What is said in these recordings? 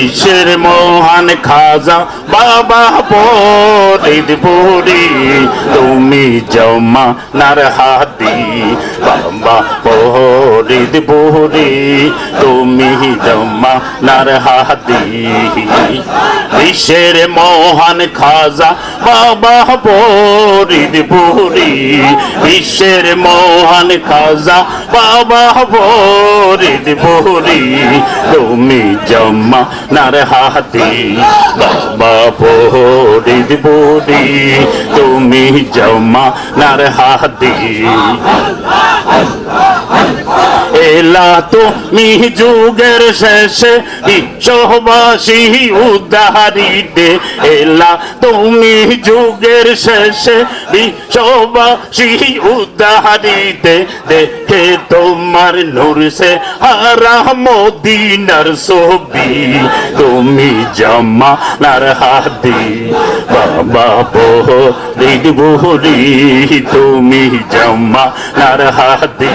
বিশ্বের মহান খাজা বাবা পরিদ পুরি। তুমি জমা নার হাতি বাবা পরিদ পুরি তুমি জমা নার হাতি বিশ্বের মহান খাজা বাবা পরিদ পুরি বিশ্বের মহান খাজা বাবা পরিদ পুরি তুমি জমা নার হাতি বাবা পরিদ পুরি তুমি জমা নার হাতি এলা তুমি যুগের শেষে বিশ্ববাসী উদ্ধারিতে এলা তুমি যুগের শেষে বিশ্ববাসী উদ্ধারিতে দেখে তোমার নূর সে হারা মদিনার ছবি। তুমি জমা নার হাতি বাবা বহ তুমি জমা নার হাতি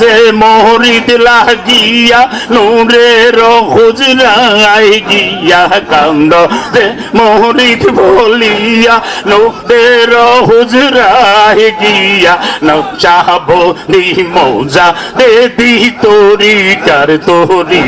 যে মহরিদ লাগিয়া, নূরের হুজরাই গিয়া কান্দ যে মহরিদ বলিয়া, নূরের হুজরাই গিয়া নচাব নি মৌজা দে দি তোরি, কার তোরি,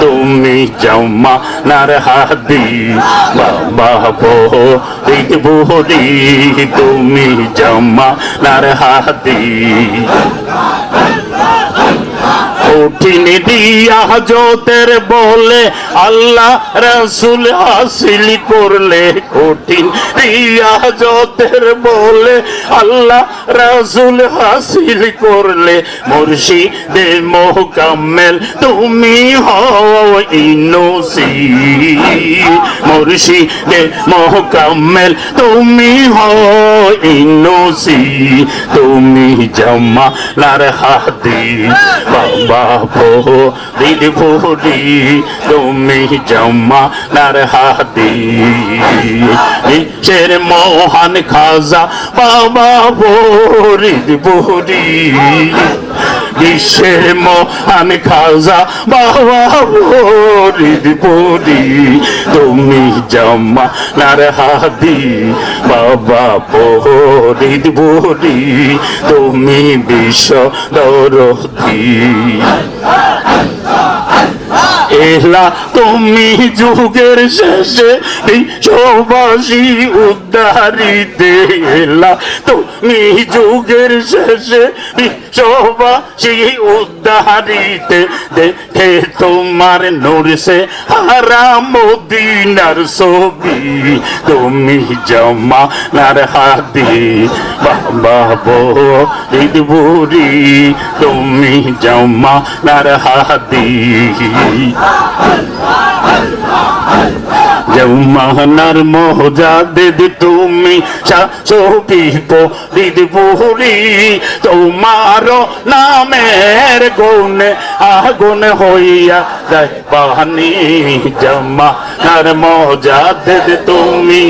তুমি জমা নার হাদি। বাবা বো রিদ বুহরি তুমি জমা নার হাদি। আল্লাহ! কঠিন দিয়া জোতের বলে, আল্লাহ রসুল হাসিল করলে কঠিন। দিয়া জোতের বলে, আল্লাহ রসুল হাসিল করলে মুর্শিদে মোহকাম্মেল। তুমি হও ইনুসি মুর্শিদে মোহকাম্মেল, তুমি হও ইনুসি তুমি জমা লার হাদি বাবা ভো দিদি ভরি তুমি জমা নার হাদি নিচের মোহন খাজা বাবা ভোরি ভুরি বিশ্বের মহান খাজা বাবা ভুরি তুমি জমা নার হাদি বাবা ভোরি ভুরি তুমি বিশ্ব দরদি। এলা তুমি যুগের শেষে বিশ্ববাসী উদ্ধারিতে এলা তুমি যুগের শেষে বিশ্ববাসী উদ্ধারিতে দেখে তোমার নূর সে হারা মদিনার ছবি। তুমি জমা নার হাতি, বাবা বুড়ি তুমি জমা নার হাতি জৌমানার মোহজাদেদ তুমি শাসবি পরিদ পুরি, তোমার নামের গুণে আগুন হইয়া যায় বাহানি জমানার মোহজাদেদ তুমি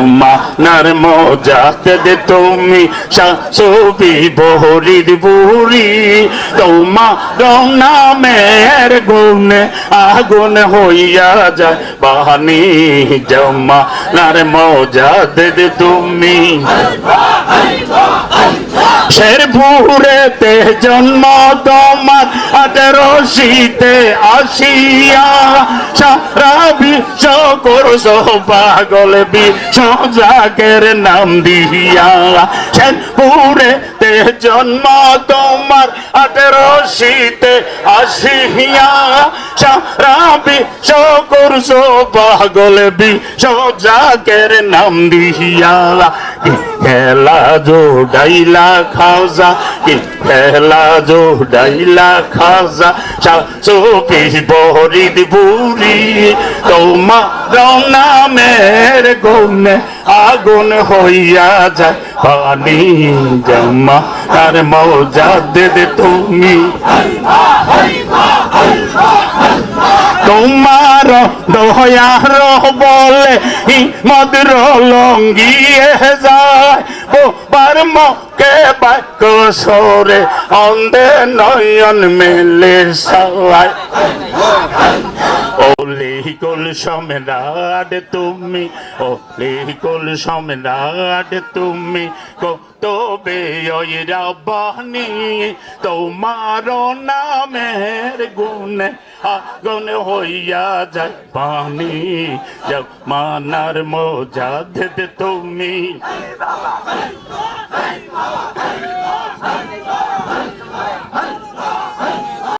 জমানার মোজাতেদ তুমি শাসবি বহরির বুড়ি। তোমার নামের গুণে আগুন হইয়া যায়। বাহানি জমা নার দে তুমি। শের ভুরেতে জন্ম তোমার আদরশিতে শীতে আসিয়া সারা বিশ্ব করস পাগল বিশ্ব জাগের নাম দিয়া। শের ভুরেতে জন্ম তোমার আঠারো শীতে আসিয়া সারা বিশ্ব করস পাগল বিশ্ব জাগের নাম দিয়া খেলা জোড়াইলা খাওজা কি খেলা জোড়াইলা খাজা। চৌকি বহরিদ বুড়ি, তোমার নামের গুণে আগুন হইয়া যায়। পানি জমা আর মৌজা দে তুমি। তোমার দয়ার বলে মধুর লঙ্গিয়ে যায়। ও বার মকে বাক্য সরে অন্ধে নয়ন মেলে সবাই? ওলি কুল সম্রাট তুমি, ওলি কুল সম্রাট তুমি কতবে ওই রাবানি, তোমার নামের গুণে আগুন হইয়া যায় পানি মানার মজা দেবে তুমি।